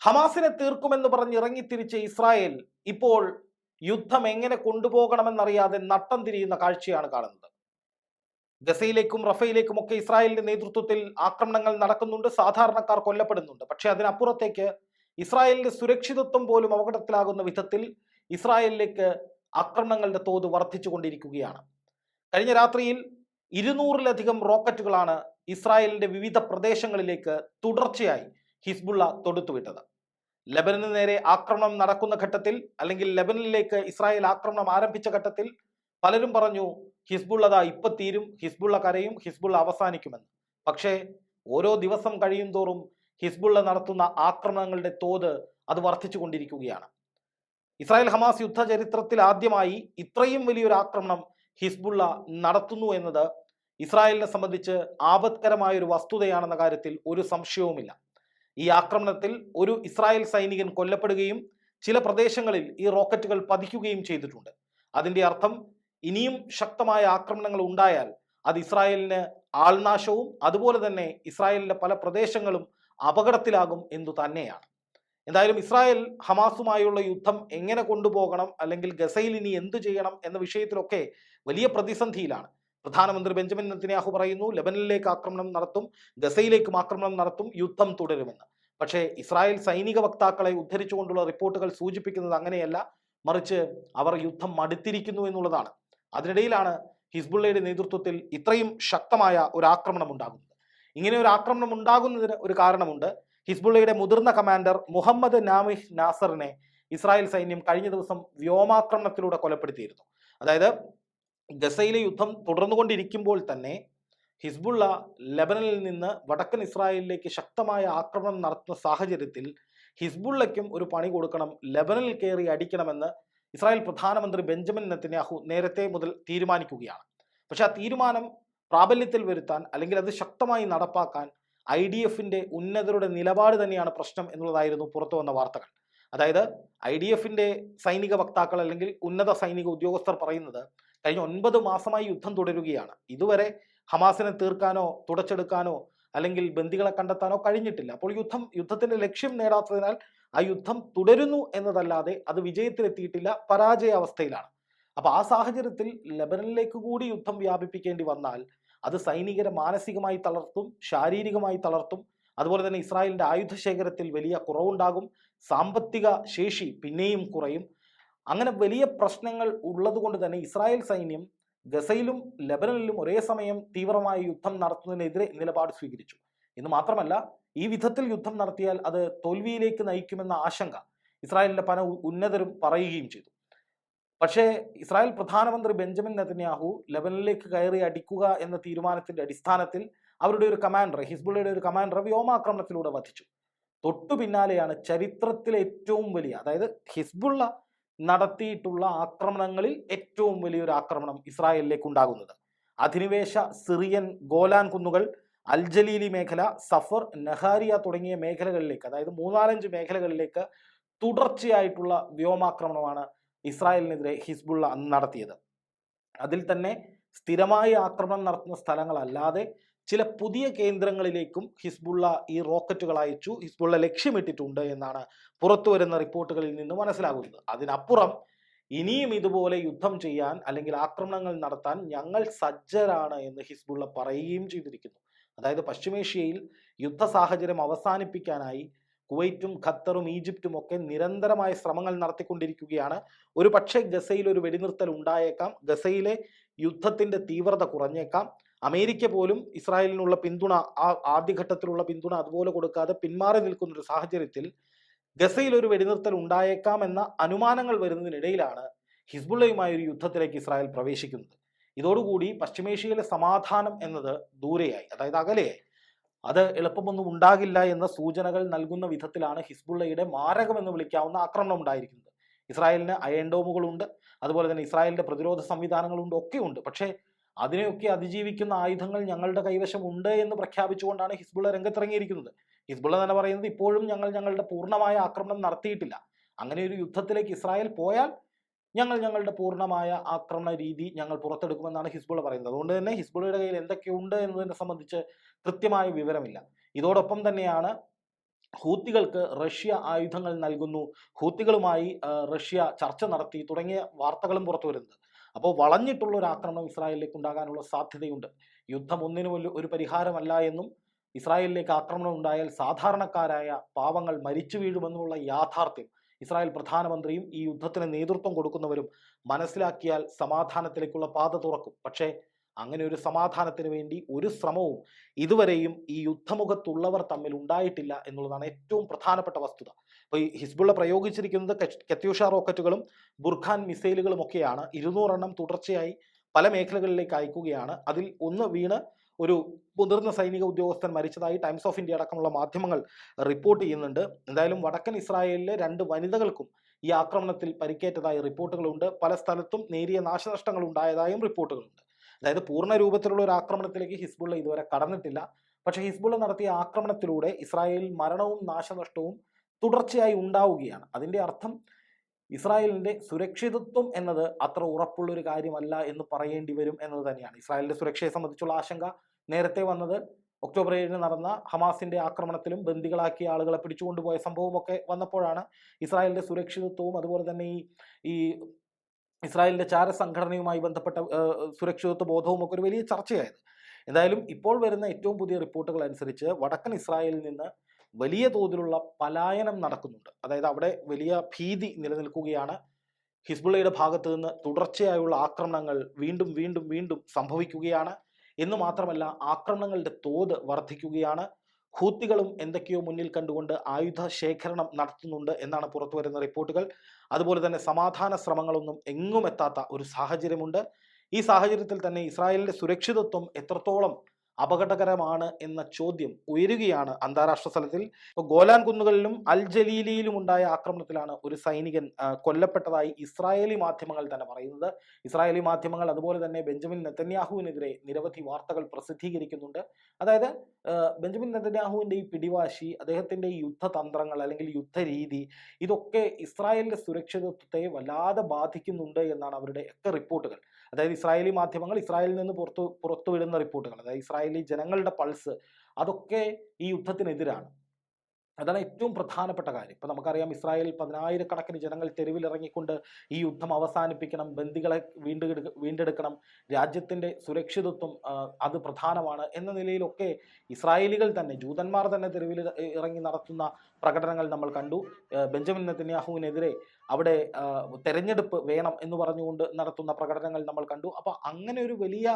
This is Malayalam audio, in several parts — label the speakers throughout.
Speaker 1: ഹമാസിനെ തീർക്കുമെന്ന് പറഞ്ഞ് ഇറങ്ങിത്തിരിച്ച ഇസ്രായേൽ ഇപ്പോൾ യുദ്ധം എങ്ങനെ കൊണ്ടുപോകണമെന്നറിയാതെ നട്ടം തിരിയുന്ന കാഴ്ചയാണ് കാണുന്നത്. ഗസയിലേക്കും റഫയിലേക്കും ഒക്കെ ഇസ്രായേലിന്റെ നേതൃത്വത്തിൽ ആക്രമണങ്ങൾ നടക്കുന്നുണ്ട് സാധാരണക്കാർ കൊല്ലപ്പെടുന്നുണ്ട്. പക്ഷെ അതിനപ്പുറത്തേക്ക് ഇസ്രായേലിന്റെ സുരക്ഷിതത്വം പോലും അപകടത്തിലാകുന്ന വിധത്തിൽ ഇസ്രായേലിലേക്ക് ആക്രമണങ്ങളുടെ തോത് വർദ്ധിച്ചുകൊണ്ടിരിക്കുകയാണ്. കഴിഞ്ഞ രാത്രിയിൽ ഇരുന്നൂറിലധികം റോക്കറ്റുകളാണ് ഇസ്രായേലിന്റെ വിവിധ പ്രദേശങ്ങളിലേക്ക് തുടർച്ചയായി ഹിസ്ബുള്ള തൊടുത്തുവിട്ടത്. ലബനന് നേരെ ആക്രമണം നടക്കുന്ന ഘട്ടത്തിൽ അല്ലെങ്കിൽ ലബനനിലേക്ക് ഇസ്രായേൽ ആക്രമണം ആരംഭിച്ച ഘട്ടത്തിൽ പലരും പറഞ്ഞു ഹിസ്ബുള്ളത ഇപ്പൊ തീരും ഹിസ്ബുള്ള കരയും ഹി-സ്ബുള്ള അവസാനിക്കുമെന്ന്. പക്ഷേ ഓരോ ദിവസം കഴിയും തോറും ഹിസ്ബുള്ള നടത്തുന്ന ആക്രമണങ്ങളുടെ തോത് അത് വർദ്ധിച്ചുകൊണ്ടിരിക്കുകയാണ്. ഇസ്രായേൽ ഹമാസ് യുദ്ധ ചരിത്രത്തിൽ ആദ്യമായി ഇത്രയും വലിയൊരു ആക്രമണം ഹിസ്ബുള്ള നടത്തുന്നു എന്നത് ഇസ്രായേലിനെ സംബന്ധിച്ച് ആപത്കരമായ ഒരു വസ്തുതയാണെന്ന കാര്യത്തിൽ ഒരു സംശയവുമില്ല. ഈ ആക്രമണത്തിൽ ഒരു ഇസ്രായേൽ സൈനികൻ കൊല്ലപ്പെടുകയും ചില പ്രദേശങ്ങളിൽ ഈ റോക്കറ്റുകൾ പതിക്കുകയും ചെയ്തിട്ടുണ്ട്. അതിന്റെ അർത്ഥം ഇനിയും ശക്തമായ ആക്രമണങ്ങൾ ഉണ്ടായാൽ അത് ഇസ്രായേലിന് ആൾനാശവും അതുപോലെ തന്നെ ഇസ്രായേലിന്റെ പല പ്രദേശങ്ങളും അപകടത്തിലാകും എന്നു തന്നെയാണ്. എന്തായാലും ഇസ്രായേൽ ഹമാസുമായുള്ള യുദ്ധം എങ്ങനെ കൊണ്ടുപോകണം അല്ലെങ്കിൽ ഗസയിൽ ഇനി എന്തു ചെയ്യണം എന്ന വിഷയത്തിലൊക്കെ വലിയ പ്രതിസന്ധിയിലാണ്. പ്രധാനമന്ത്രി ബെഞ്ചമിൻ നെത്തന്യാഹു പറയുന്നു ലബനിലേക്ക് ആക്രമണം നടത്തും ഗസയിലേക്കും ആക്രമണം നടത്തും യുദ്ധം തുടരുമെന്ന്. പക്ഷേ ഇസ്രായേൽ സൈനിക വക്താക്കളെ ഉദ്ധരിച്ചുകൊണ്ടുള്ള റിപ്പോർട്ടുകൾ സൂചിപ്പിക്കുന്നത് അങ്ങനെയല്ല. മറിച്ച് അവർ യുദ്ധം മടുത്തിരിക്കുന്നു എന്നുള്ളതാണ്. അതിനിടയിലാണ് ഹിസ്ബുള്ളയുടെ നേതൃത്വത്തിൽ ഇത്രയും ശക്തമായ ഒരു ആക്രമണം ഉണ്ടാകുന്നത്. ഇങ്ങനെ ഒരു ആക്രമണം ഉണ്ടാകുന്നതിന് ഒരു കാരണമുണ്ട്. ഹിസ്ബുള്ളയുടെ മുതിർന്ന കമാൻഡർ മുഹമ്മദ് നാമിഹ് നാസറിനെ ഇസ്രായേൽ സൈന്യം കഴിഞ്ഞ ദിവസം വ്യോമാക്രമണത്തിലൂടെ കൊലപ്പെടുത്തിയിരുന്നു. അതായത് ഗസയിലെ യുദ്ധം തുടർന്നുകൊണ്ടിരിക്കുമ്പോൾ തന്നെ ഹിസ്ബുള്ള ലെബനനിൽ നിന്ന് വടക്കൻ ഇസ്രായേലിലേക്ക് ശക്തമായ ആക്രമണം നടത്തുന്ന സാഹചര്യത്തിൽ ഹിസ്ബുള്ളയ്ക്കും ഒരു പണി കൊടുക്കണം ലെബനനിൽ കയറി അടിക്കണമെന്ന് ഇസ്രായേൽ പ്രധാനമന്ത്രി ബെഞ്ചമിൻ നെത്തന്യാഹു നേരത്തെ മുതൽ തീരുമാനിക്കുകയാണ്. പക്ഷെ ആ തീരുമാനം പ്രാബല്യത്തിൽ വരുത്താൻ അല്ലെങ്കിൽ അത് ശക്തമായി നടപ്പാക്കാൻ ഐ ഡി എഫിന്റെ ഉന്നതരുടെ നിലപാട് തന്നെയാണ് പ്രശ്നം എന്നുള്ളതായിരുന്നു പുറത്തു വന്ന വാർത്തകൾ. അതായത് ഐ ഡി എഫിന്റെ സൈനിക വക്താക്കൾ അല്ലെങ്കിൽ ഉന്നത സൈനിക ഉദ്യോഗസ്ഥർ പറയുന്നത് കഴിഞ്ഞ ഒൻപത് മാസമായി യുദ്ധം തുടരുകയാണ്. ഇതുവരെ ഹമാസിനെ തീർക്കാനോ തുടച്ചെടുക്കാനോ അല്ലെങ്കിൽ ബന്ദികളെ കണ്ടെത്താനോ കഴിഞ്ഞിട്ടില്ല. അപ്പോൾ യുദ്ധം യുദ്ധത്തിന്റെ ലക്ഷ്യം നേടാത്തതിനാൽ ആ യുദ്ധം തുടരുന്നു എന്നതല്ലാതെ അത് വിജയത്തിലെത്തിയിട്ടില്ല പരാജയ അവസ്ഥയിലാണ് അപ്പൊ ആ സാഹചര്യത്തിൽ ലബനനിലേക്ക് കൂടി യുദ്ധം വ്യാപിപ്പിക്കേണ്ടി വന്നാൽ അത് സൈനികരെ മാനസികമായി തളർത്തും ശാരീരികമായി തളർത്തും അതുപോലെ തന്നെ ഇസ്രായേലിന്റെ ആയുധ ശേഖരത്തിൽ വലിയ കുറവുണ്ടാകും സാമ്പത്തിക ശേഷി പിന്നെയും കുറയും. അങ്ങനെ വലിയ പ്രശ്നങ്ങൾ ഉള്ളതുകൊണ്ട് തന്നെ ഇസ്രായേൽ സൈന്യം ഗസയിലും ലബനനിലും ഒരേ സമയം തീവ്രമായ യുദ്ധം നടത്തുന്നതിനെതിരെ നിലപാട് സ്വീകരിച്ചു. എന്ന് മാത്രമല്ല ഈ വിധത്തിൽ യുദ്ധം നടത്തിയാൽ അത് തോൽവിയിലേക്ക് നയിക്കുമെന്ന ആശങ്ക ഇസ്രായേലിന്റെ പല ഉന്നതരും പറയുകയും ചെയ്തു. പക്ഷേ ഇസ്രായേൽ പ്രധാനമന്ത്രി ബെഞ്ചമിൻ നെതന്യാഹു ലെബനനിലേക്ക് കയറി അടിക്കുക എന്ന തീരുമാനത്തിന്റെ അടിസ്ഥാനത്തിൽ അവരുടെ ഒരു കമാൻഡർ ഹിസ്ബുള്ളയുടെ ഒരു കമാൻഡർ വ്യോമാക്രമണത്തിലൂടെ വധിച്ചു. തൊട്ടു പിന്നാലെയാണ് ചരിത്രത്തിലെ ഏറ്റവും വലിയ അതായത് ഹിസ്ബുള്ള നടത്തിയിട്ടുള്ള ആക്രമണങ്ങളിൽ ഏറ്റവും വലിയൊരു ആക്രമണം ഇസ്രായേലിലേക്ക് ഉണ്ടാകുന്നത്. അധിനിവേശ സിറിയൻ ഗോലാൻ കുന്നുകൾ അൽജലീലി മേഖല സഫർ നഹാരിയ തുടങ്ങിയ മേഖലകളിലേക്ക് അതായത് മൂന്നാലഞ്ച് മേഖലകളിലേക്ക് തുടർച്ചയായിട്ടുള്ള വ്യോമാക്രമണമാണ് ഇസ്രായേലിനെതിരെ ഹിസ്ബുള്ള അന്ന് നടത്തിയത്. അതിൽ തന്നെ സ്ഥിരമായി ആക്രമണം നടത്തുന്ന സ്ഥലങ്ങളല്ലാതെ ചില പുതിയ കേന്ദ്രങ്ങളിലേക്കും ഹിസ്ബുള്ള ഈ റോക്കറ്റുകൾ അയച്ചു ഹിസ്ബുള്ള ലക്ഷ്യമിട്ടിട്ടുണ്ട് എന്നാണ് പുറത്തു വരുന്ന റിപ്പോർട്ടുകളിൽ നിന്ന് മനസ്സിലാകുന്നത്. അതിനപ്പുറം ഇനിയും ഇതുപോലെ യുദ്ധം ചെയ്യാൻ അല്ലെങ്കിൽ ആക്രമണങ്ങൾ നടത്താൻ ഞങ്ങൾ സജ്ജരാണ് എന്ന് ഹിസ്ബുള്ള പറയുകയും ചെയ്തിരിക്കുന്നു. അതായത് പശ്ചിമേഷ്യയിൽ യുദ്ധ സാഹചര്യം അവസാനിപ്പിക്കാനായി കുവൈറ്റും ഖത്തറും ഈജിപ്തും ഒക്കെ നിരന്തരമായ ശ്രമങ്ങൾ നടത്തിക്കൊണ്ടിരിക്കുകയാണ്. ഒരു പക്ഷേ ഗസയിൽ ഒരു വെടിനിർത്തൽ ഉണ്ടായേക്കാം ഗസയിലെ യുദ്ധത്തിന്റെ തീവ്രത കുറഞ്ഞേക്കാം. അമേരിക്ക പോലും ഇസ്രായേലിനുള്ള പിന്തുണ ആ ആദ്യഘട്ടത്തിലുള്ള പിന്തുണ അതുപോലെ കൊടുക്കാതെ പിന്മാറി നിൽക്കുന്ന ഒരു സാഹചര്യത്തിൽ ഗസയിൽ ഒരു വെടിനിർത്തൽ ഉണ്ടായേക്കാം എന്ന അനുമാനങ്ങൾ വരുന്നതിനിടയിലാണ് ഹിസ്ബുള്ളയുമായ ഒരു യുദ്ധത്തിലേക്ക് ഇസ്രായേൽ പ്രവേശിക്കുന്നത്. ഇതോടുകൂടി പശ്ചിമേഷ്യയിലെ സമാധാനം എന്നത് ദൂരെയായി അതായത് അകലെയായി അത് എളുപ്പമൊന്നും ഉണ്ടാകില്ല എന്ന സൂചനകൾ നൽകുന്ന വിധത്തിലാണ് ഹിസ്ബുള്ളയുടെ മാരകമെന്ന് വിളിക്കാവുന്ന ആക്രമണം ഉണ്ടായിരിക്കുന്നത്. ഇസ്രായേലിന് അയൻഡോമുകളുണ്ട് അതുപോലെ തന്നെ ഇസ്രായേലിന്റെ പ്രതിരോധ സംവിധാനങ്ങളുണ്ട് ഒക്കെ ഉണ്ട് പക്ഷേ അതിനെയൊക്കെ അതിജീവിക്കുന്ന ആയുധങ്ങൾ ഞങ്ങളുടെ കൈവശം ഉണ്ട് എന്ന് പ്രഖ്യാപിച്ചുകൊണ്ടാണ് ഹിസ്ബുള്ള രംഗത്തിറങ്ങിയിരിക്കുന്നത്. ഹിസ്ബുള്ള തന്നെ പറയുന്നത് ഇപ്പോഴും ഞങ്ങൾ ഞങ്ങളുടെ പൂർണമായ ആക്രമണം നടത്തിയിട്ടില്ല. അങ്ങനെ ഒരു യുദ്ധത്തിലേക്ക് ഇസ്രായേൽ പോയാൽ ഞങ്ങൾ ഞങ്ങളുടെ പൂർണമായ ആക്രമണ രീതി ഞങ്ങൾ പുറത്തെടുക്കുമെന്നാണ് ഹിസ്ബുള്ള പറയുന്നത്. അതുകൊണ്ട് തന്നെ ഹിസ്ബുള്ളയുടെ കയ്യിൽ എന്തൊക്കെയുണ്ട് എന്നതിനെ സംബന്ധിച്ച് കൃത്യമായ വിവരമില്ല. ഇതോടൊപ്പം തന്നെയാണ് ഹൂത്തികൾക്ക് റഷ്യ ആയുധങ്ങൾ നൽകുന്നു. ഹൂത്തികളുമായി റഷ്യ ചർച്ച നടത്തി തുടങ്ങിയ വാർത്തകളും പുറത്തു വരുന്നത് അപ്പോൾ വളഞ്ഞിട്ടുള്ള ഒരു ആക്രമണം ഇസ്രായേലിലേക്ക് ഉണ്ടാകാനുള്ള സാധ്യതയുണ്ട്. യുദ്ധം ഒന്നിനും ഒരു- പരിഹാരമല്ല എന്നും ഇസ്രായേലിലേക്ക് ആക്രമണം ഉണ്ടായാൽ സാധാരണക്കാരായ പാവങ്ങൾ മരിച്ചു വീഴുമെന്നുള്ള യാഥാർത്ഥ്യം ഇസ്രായേൽ പ്രധാനമന്ത്രിയും ഈ യുദ്ധത്തിന് നേതൃത്വം കൊടുക്കുന്നവരും മനസ്സിലാക്കിയാൽ സമാധാനത്തിലേക്കുള്ള പാത തുറക്കും. പക്ഷേ അങ്ങനെ ഒരു സമാധാനത്തിന് വേണ്ടി ഒരു ശ്രമവും ഇതുവരെയും ഈ യുദ്ധമുഖത്തുള്ളവർ തമ്മിൽ ഉണ്ടായിട്ടില്ല എന്നുള്ളതാണ് ഏറ്റവും പ്രധാനപ്പെട്ട വസ്തുത. അപ്പോൾ ഈ ഹിസ്ബുള്ള പ്രയോഗിച്ചിരിക്കുന്നത് കത്യൂഷ റോക്കറ്റുകളും ബുർഖാൻ മിസൈലുകളും ഒക്കെയാണ്. ഇരുന്നൂറെണ്ണം തുടർച്ചയായി പല മേഖലകളിലേക്ക് അയക്കുകയാണ്. അതിൽ ഒന്ന് വീണ് ഒരു മുതിർന്ന സൈനിക ഉദ്യോഗസ്ഥൻ മരിച്ചതായി ടൈംസ് ഓഫ് ഇന്ത്യ അടക്കമുള്ള മാധ്യമങ്ങൾ റിപ്പോർട്ട് ചെയ്യുന്നുണ്ട്. എന്തായാലും വടക്കൻ ഇസ്രായേലിലെ രണ്ട് വനിതകൾക്കും ഈ ആക്രമണത്തിൽ പരിക്കേറ്റതായി റിപ്പോർട്ടുകളുണ്ട്. പല സ്ഥലത്തും നേരിയ നാശനഷ്ടങ്ങൾ ഉണ്ടായതായും റിപ്പോർട്ടുകളുണ്ട്. അതായത് പൂർണ രൂപത്തിലുള്ള ഒരു ആക്രമണത്തിലേക്ക് ഹിസ്ബുള്ള ഇതുവരെ കടന്നിട്ടില്ല. പക്ഷേ ഹിസ്ബുള്ള നടത്തിയ ആക്രമണത്തിലൂടെ ഇസ്രായേലിൽ മരണവും നാശനഷ്ടവും തുടർച്ചയായി ഉണ്ടാവുകയാണ്. അതിന്റെ അർത്ഥം ഇസ്രായേലിന്റെ സുരക്ഷിതത്വം എന്നത് അത്ര ഉറപ്പുള്ള ഒരു കാര്യമല്ല എന്ന് പറയേണ്ടി വരും എന്നത് തന്നെയാണ്. ഇസ്രായേലിന്റെ സുരക്ഷയെ സംബന്ധിച്ചുള്ള ആശങ്ക നേരത്തെ വന്നത് ഒക്ടോബർ ഏഴിന് നടന്ന ഹമാസിന്റെ ആക്രമണത്തിലും ബന്ദികളാക്കിയ ആളുകളെ പിടിച്ചുകൊണ്ടുപോയ സംഭവമൊക്കെ വന്നപ്പോഴാണ് ഇസ്രായേലിന്റെ സുരക്ഷിതത്വവും അതുപോലെ തന്നെ ഈ ഈ ഇസ്രായേലിന്റെ ചാരസംഘടനയുമായി ബന്ധപ്പെട്ട സുരക്ഷിതത്വ ബോധവും ഒക്കെ ഒരു വലിയ ചർച്ചയായത്. എന്തായാലും ഇപ്പോൾ വരുന്ന ഏറ്റവും പുതിയ റിപ്പോർട്ടുകൾ അനുസരിച്ച് വടക്കൻ ഇസ്രായേലിൽ നിന്ന് വലിയ തോതിലുള്ള പലായനം നടക്കുന്നുണ്ട്. അതായത് അവിടെ വലിയ ഭീതി നിലനിൽക്കുകയാണ്. ഹിസ്ബുള്ളയുടെ ഭാഗത്ത് നിന്ന് തുടർച്ചയായുള്ള ആക്രമണങ്ങൾ വീണ്ടും വീണ്ടും വീണ്ടും സംഭവിക്കുകയാണ്. എന്ന് മാത്രമല്ല ആക്രമണങ്ങളുടെ തോത് വർദ്ധിക്കുകയാണ് ഹൂത്തികളും എന്തൊക്കെയോ മുന്നിൽ കണ്ടുകൊണ്ട് ആയുധ ശേഖരണം നടത്തുന്നുണ്ട് എന്നാണ് പുറത്തു വരുന്ന റിപ്പോർട്ടുകൾ. അതുപോലെ തന്നെ സമാധാന ശ്രമങ്ങളൊന്നും എങ്ങും എത്താത്ത ഒരു സാഹചര്യമുണ്ട്. ഈ സാഹചര്യത്തിൽ തന്നെ ഇസ്രായേലിന്റെ സുരക്ഷിതത്വം എത്രത്തോളം അപകടകരമാണ് എന്ന ചോദ്യം ഉയരുകയാണ് അന്താരാഷ്ട്ര തലത്തിൽ. ഗോലാൻ കുന്നുകളിലും അൽ ജലീലിയിലും ഉണ്ടായ ആക്രമണത്തിലാണ് ഒരു സൈനികൻ കൊല്ലപ്പെട്ടതായി ഇസ്രായേലി മാധ്യമങ്ങൾ തന്നെ പറയുന്നത്. ഇസ്രായേലി മാധ്യമങ്ങൾ അതുപോലെ തന്നെ ബെഞ്ചമിൻ നെത്തന്യാഹുവിനെതിരെ നിരവധി വാർത്തകൾ പ്രസിദ്ധീകരിക്കുന്നുണ്ട്. അതായത് ബെഞ്ചമിൻ നെതന്യാഹുവിന്റെ ഈ പിടിവാശി അദ്ദേഹത്തിന്റെ ഈ യുദ്ധതന്ത്രങ്ങൾ അല്ലെങ്കിൽ യുദ്ധരീതി ഇതൊക്കെ ഇസ്രായേലിന്റെ സുരക്ഷിതത്വത്തെ വല്ലാതെ ബാധിക്കുന്നുണ്ട് എന്നാണ് അവരുടെ ഒക്കെ റിപ്പോർട്ടുകൾ. അതായത് ഇസ്രായേലി മാധ്യമങ്ങൾ ഇസ്രായേലിൽ നിന്ന് പുറത്തു പുറത്തുവിടുന്ന റിപ്പോർട്ടുകൾ. അതായത് ഇസ്രായേലി ജനങ്ങളുടെ പൾസ് അതൊക്കെ ഈ യുദ്ധത്തിനെതിരാണ്. അതാണ് ഏറ്റവും പ്രധാനപ്പെട്ട കാര്യം. ഇപ്പൊ നമുക്കറിയാം ഇസ്രായേലിൽ പതിനായിരക്കണക്കിന് ജനങ്ങൾ തെരുവിലിറങ്ങിക്കൊണ്ട് ഈ യുദ്ധം അവസാനിപ്പിക്കണം ബന്ദികളെ വീണ്ടെടു വീണ്ടെടുക്കണം രാജ്യത്തിന്റെ സുരക്ഷിതത്വം അത് പ്രധാനമാണ് എന്ന നിലയിലൊക്കെ ഇസ്രായേലികൾ തന്നെ ജൂതന്മാർ തന്നെ തെരുവിൽ ഇറങ്ങി നടത്തുന്ന പ്രകടനങ്ങൾ നമ്മൾ കണ്ടു. ബെഞ്ചമിൻ നെതന്യാഹുവിനെതിരെ അവിടെ തെരഞ്ഞെടുപ്പ് വേണം എന്ന് പറഞ്ഞുകൊണ്ട് നടത്തുന്ന പ്രകടനങ്ങൾ നമ്മൾ കണ്ടു. അപ്പോൾ അങ്ങനെ ഒരു വലിയ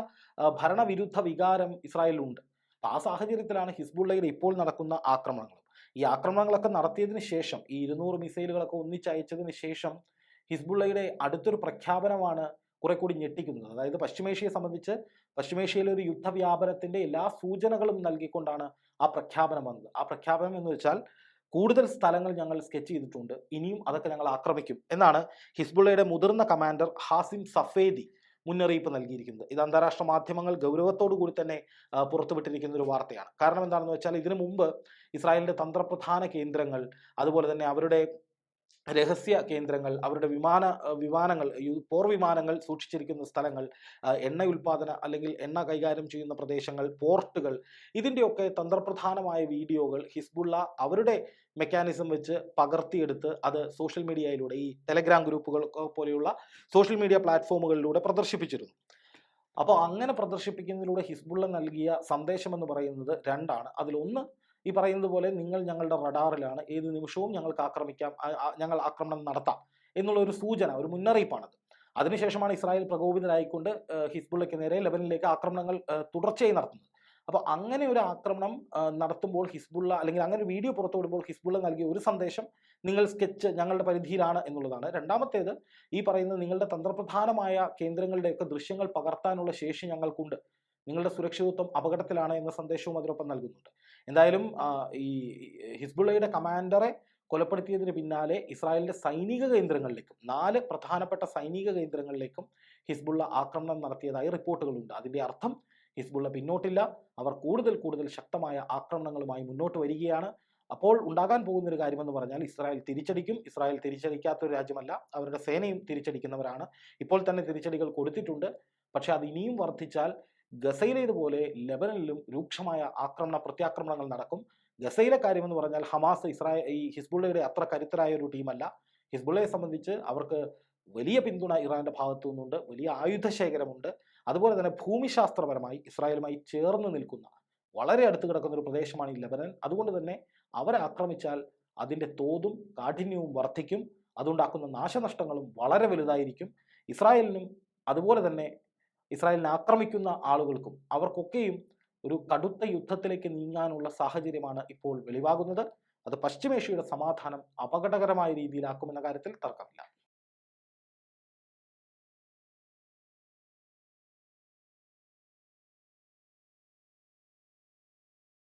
Speaker 1: ഭരണവിരുദ്ധ വികാരം ഇസ്രായേലിലുണ്ട്. അപ്പോൾ ആ സാഹചര്യത്തിലാണ് ഹിസ്ബുള്ളയുടെ ഇപ്പോൾ നടക്കുന്ന ആക്രമണങ്ങൾ. ഈ ആക്രമണങ്ങളൊക്കെ നടത്തിയതിന് ശേഷം ഈ ഇരുന്നൂറ് മിസൈലുകളൊക്കെ ഒന്നിച്ചയച്ചതിന് ശേഷം ഹിസ്ബുള്ളയുടെ അടുത്തൊരു പ്രഖ്യാപനമാണ് കുറെ കൂടി ഞെട്ടിക്കുന്നത്. അതായത് പശ്ചിമേഷ്യയെ സംബന്ധിച്ച് പശ്ചിമേഷ്യയിലെ ഒരു യുദ്ധവ്യാപനത്തിന്റെ എല്ലാ സൂചനകളും നൽകിക്കൊണ്ടാണ് ആ പ്രഖ്യാപനം വന്നത്. ആ പ്രഖ്യാപനം എന്ന് വെച്ചാൽ കൂടുതൽ സ്ഥലങ്ങൾ ഞങ്ങൾ സ്കെച്ച് ചെയ്തിട്ടുണ്ട്. ഇനിയും അതൊക്കെ ഞങ്ങൾ ആക്രമിക്കും എന്നാണ് ഹിസ്ബുള്ളയുടെ മുതിർന്ന കമാൻഡർ ഹാസിം സഫേദി മുന്നറിയിപ്പ് നൽകിയിരിക്കുന്നത്. ഇത് അന്താരാഷ്ട്ര മാധ്യമങ്ങൾ ഗൗരവത്തോടു കൂടി തന്നെ പുറത്തുവിട്ടിരിക്കുന്ന ഒരു വാർത്തയാണ്. കാരണം എന്താണെന്ന് വെച്ചാൽ ഇതിനു മുമ്പ് ഇസ്രായേലിന്റെ തന്ത്രപ്രധാന കേന്ദ്രങ്ങൾ അതുപോലെ തന്നെ അവരുടെ രഹസ്യ കേന്ദ്രങ്ങൾ അവരുടെ വിമാന വിമാനങ്ങൾ പോർ വിമാനങ്ങൾ സൂക്ഷിച്ചിരിക്കുന്ന സ്ഥലങ്ങൾ എണ്ണ ഉൽപാദന അല്ലെങ്കിൽ എണ്ണ കൈകാര്യം ചെയ്യുന്ന പ്രദേശങ്ങൾ പോർട്ടുകൾ ഇതിന്റെയൊക്കെ തന്ത്രപ്രധാനമായ വീഡിയോകൾ ഹിസ്ബുള്ള അവരുടെ മെക്കാനിസം വെച്ച് പകർത്തിയെടുത്ത് അത് സോഷ്യൽ മീഡിയയിലൂടെ ഈ ടെലഗ്രാം ഗ്രൂപ്പുകൾ പോലെയുള്ള സോഷ്യൽ മീഡിയ പ്ലാറ്റ്ഫോമുകളിലൂടെ പ്രദർശിപ്പിച്ചിരുന്നു. അപ്പോൾ അങ്ങനെ പ്രദർശിപ്പിക്കുന്നതിലൂടെ ഹിസ്ബുള്ള നൽകിയ സന്ദേശം എന്ന് പറയുന്നത് രണ്ടാണ്. അതിലൊന്ന് ഈ പറയുന്നത് പോലെ നിങ്ങൾ ഞങ്ങളുടെ റഡാറിലാണ്. ഏത് നിമിഷവും ഞങ്ങൾക്ക് ആക്രമിക്കാം. ഞങ്ങൾ ആക്രമണം നടത്താം എന്നുള്ള ഒരു സൂചന ഒരു മുന്നറിയിപ്പാണത്. അതിനുശേഷമാണ് ഇസ്രായേൽ പ്രകോപിതരായിക്കൊണ്ട് ഹിസ്ബുള്ളയ്ക്ക് നേരെ ലെബനിലേക്ക് ആക്രമണങ്ങൾ തുടർച്ചയായി നടത്തുന്നത്. അപ്പോൾ അങ്ങനെ ഒരു ആക്രമണം നടത്തുമ്പോൾ ഹിസ്ബുള്ള അല്ലെങ്കിൽ അങ്ങനെ ഒരു വീഡിയോ പുറത്തു വിടുമ്പോൾ ഹിസ്ബുള്ള നൽകിയ ഒരു സന്ദേശം നിങ്ങൾ സ്കെച്ച് ഞങ്ങളുടെ പരിധിയിലാണ് എന്നുള്ളതാണ്. രണ്ടാമത്തേത് ഈ പറയുന്നത് നിങ്ങളുടെ തന്ത്രപ്രധാനമായ കേന്ദ്രങ്ങളുടെയൊക്കെ ദൃശ്യങ്ങൾ പകർത്താനുള്ള ശേഷി ഞങ്ങൾക്കുണ്ട്. നിങ്ങളുടെ സുരക്ഷിതത്വം അപകടത്തിലാണ് എന്ന സന്ദേശവും അതിനൊപ്പം നൽകുന്നുണ്ട്. എന്തായാലും ഈ ഹിസ്ബുള്ളയുടെ കമാൻഡറെ കൊലപ്പെടുത്തിയതിന് പിന്നാലെ ഇസ്രായേലിന്റെ സൈനിക കേന്ദ്രങ്ങളിലേക്കും നാല് പ്രധാനപ്പെട്ട സൈനിക കേന്ദ്രങ്ങളിലേക്കും ഹിസ്ബുള്ള ആക്രമണം നടത്തിയതായി റിപ്പോർട്ടുകളുണ്ട്. അതിന്റെ അർത്ഥം ഹിസ്ബുള്ള പിന്നോട്ടില്ല. അവർ കൂടുതൽ കൂടുതൽ ശക്തമായ ആക്രമണങ്ങളുമായി മുന്നോട്ട് വരികയാണ്. അപ്പോൾ ഉണ്ടാകാൻ പോകുന്ന ഒരു കാര്യമെന്ന് പറഞ്ഞാൽ ഇസ്രായേൽ തിരിച്ചടിക്കും. ഇസ്രായേൽ തിരിച്ചടിക്കാത്ത ഒരു രാജ്യമല്ല. അവരുടെ സേനയും തിരിച്ചടിക്കുന്നവരാണ്. ഇപ്പോൾ തന്നെ തിരിച്ചടികൾ കൊടുത്തിട്ടുണ്ട്. പക്ഷെ അത് ഇനിയും വർദ്ധിച്ചാൽ ഗസയിലേതുപോലെ ലെബനനിലും രൂക്ഷമായ ആക്രമണ പ്രത്യാക്രമണങ്ങൾ നടക്കും. ഗസയിലെ കാര്യമെന്ന് പറഞ്ഞാൽ ഹമാസ് ഇസ്രായേൽ ഈ ഹിസ്ബുള്ളയുടെ അത്ര കരുത്തരായ ഒരു ടീമല്ല. ഹിസ്ബുള്ളയെ സംബന്ധിച്ച് അവർക്ക് വലിയ പിന്തുണ ഇറാന്റെ ഭാഗത്തു നിന്നുണ്ട്. വലിയ ആയുധ ശേഖരമുണ്ട്. അതുപോലെ തന്നെ ഭൂമിശാസ്ത്രപരമായി ഇസ്രായേലുമായി ചേർന്ന് നിൽക്കുന്ന വളരെ അടുത്ത് കിടക്കുന്ന ഒരു പ്രദേശമാണ് ഈ ലെബനൻ. അതുകൊണ്ട് തന്നെ അവരെ ആക്രമിച്ചാൽ അതിന്റെ തോതും കാഠിന്യവും വർദ്ധിക്കും അതുണ്ടാക്കുന്ന നാശനഷ്ടങ്ങളും വളരെ വലുതായിരിക്കും. ഇസ്രായേലിനും അതുപോലെ തന്നെ ഇസ്രായേലിനെ ആക്രമിക്കുന്ന ആളുകൾക്കും അവർക്കൊക്കെയും ഒരു കടുത്ത യുദ്ധത്തിലേക്ക് നീങ്ങാനുള്ള സാഹചര്യമാണ് ഇപ്പോൾ വെളിവാകുന്നത്. അത് പശ്ചിമേഷ്യയുടെ സമാധാനം അപകടകരമായ രീതിയിലാക്കുമെന്ന കാര്യത്തിൽ തർക്കമില്ല.